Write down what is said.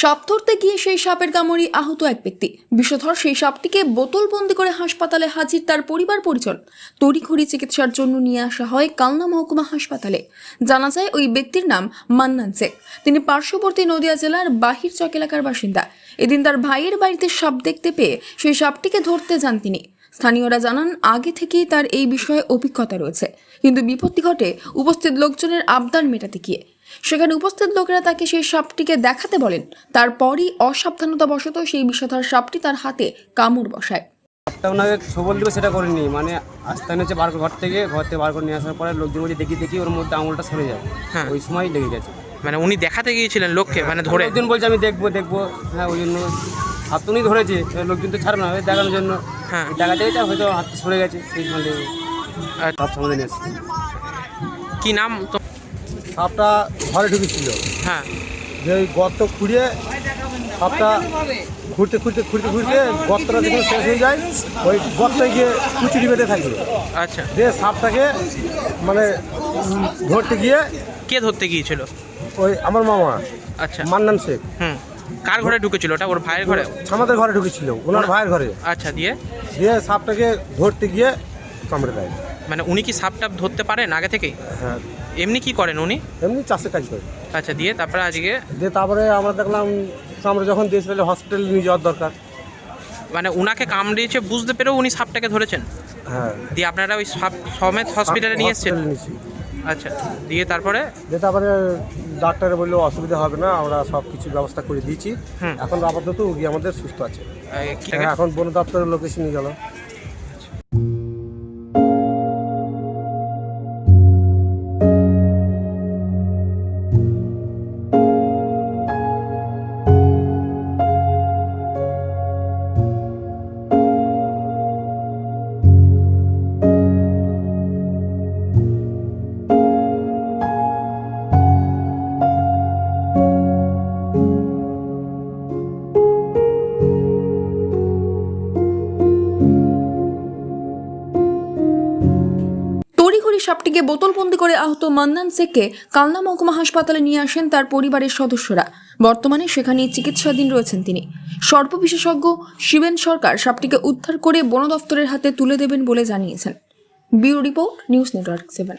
সাপ ধরতে গিয়ে সেই সাপের কামড়ে আহত এক ব্যক্তি। বিষধর সেই সাপটিকে বোতলবন্দি করে হাসপাতালে হাজির তার পরিবার পরিজন। তড়িঘড়ি চিকিৎসার জন্য নিয়ে আসা হয় কালনা মহকুমা হাসপাতালে। জানা যায় ওই ব্যক্তির নাম মান্নান শেখ। তিনি পার্শ্ববর্তী নদিয়া জেলার বাহির চক এলাকার বাসিন্দা। এদিন তার ভাইয়ের বাড়িতে সাপ দেখতে পেয়ে সেই সাপটিকে ধরতে যান তিনি। স্থানীয়রা জানান, আগে থেকেই তার এই বিষয়ে অভিজ্ঞতা রয়েছে। কিন্তু বিপত্তি ঘটে উপস্থিত লোকজনের আবদার মেটাতে গিয়ে। সেখানে উপস্থিত লোকেরা তাকে সেই সাপটিকে দেখাতে বলেন। তারপরই অসাবধানতাবশত সেই বিষধর সাপটি তার হাতে কামড় বসায়। ওনাকে সবল দিবে সেটা করিনি। মানে আস্তে এনেছে বার করে ঘর থেকে ঘর থেকে বার করে নিয়ে আসার পরে লোকজন বলছে দেখি দেখি ওর মধ্যে আঙুলটা সরে যায়। হ্যাঁ। ওই সময় লেগে গেছে। মানে উনি দেখাতে গিয়েছিলেন লোককে মানে ধরে। লোকজন বলছে আমি দেখব দেখব। হ্যাঁ ওই জন্য হাত তো উনি ধরেছে লোকজন তো ছাড়বে না দেখানোর জন্য। হ্যাঁ। দেখাতে গেছে হয়তো হাত সরে গেছে সেই আর সব এসছে। কি নাম? তো সাপটা ঘরে ঢুকেছিল। হ্যাঁ। যে ওই গর্ত খুঁড়িয়ে সাপটা ঘুরতে ঘুরতে ঘুরতে ঘুরতে গর্তটা যখন শেষ হয়ে যায় ওই গর্তে গিয়ে কুচুরি বেঁধে থাকে আচ্ছা। দিয়ে সাপটাকে মানে ধরতে গিয়ে কে ধরতে গিয়েছিল? ওই আমার মামা আচ্ছা। মান্নান শেখ। হুম। কার ঘরে ঢুকেছিল ওটা? ওর ভাইয়ের ঘরে? আমাদের ঘরে ঢুকেছিল ওনার ভাইয়ের ঘরে। আচ্ছা দিয়ে? দিয়ে সাপটাকে ধরতে গিয়ে কামড়ে দেয়। মানে উনি কি সাপটাপ ধরতে পারেন আগে থেকেই? হ্যাঁ। এমনি কি করেন উনি? এমনি চাষে কাজ করে। আচ্ছা দিয়ে তারপরে আজকে? দিয়ে তারপরে আমরা দেখলাম আমরা যখন দিয়েছিল হসপিটালে নিয়ে যাওয়ার দরকার। মানে উনাকে কামড়িয়েছে বুঝতে পেরেও উনি সাপটাকে ধরেছেন? হ্যাঁ। দিয়ে আপনারা ওই সাপ সমেত হসপিটালে নিয়ে এসেছেন? আচ্ছা দিয়ে তারপরে? দিয়ে তারপরে ডাক্তারে বলল অসুবিধা হবে না আমরা সব কিছু ব্যবস্থা করে দিয়েছি। এখন আপাতত রুগী আমাদের সুস্থ আছে। এখন বন দপ্তরের লোক এসে নিয়ে গেল। সাপটিকে বোতলবন্দি করে আহত মান্নান শেখকে কালনা মহকুমা হাসপাতালে নিয়ে আসেন তার পরিবারের সদস্যরা। বর্তমানে সেখানে চিকিৎসাধীন রয়েছেন তিনি। সর্প বিশেষজ্ঞ শিবেন সরকার সাপটিকে উদ্ধার করে বন দফতরের হাতে তুলে দেবেন বলে জানিয়েছেন। Bureau report, news network seven.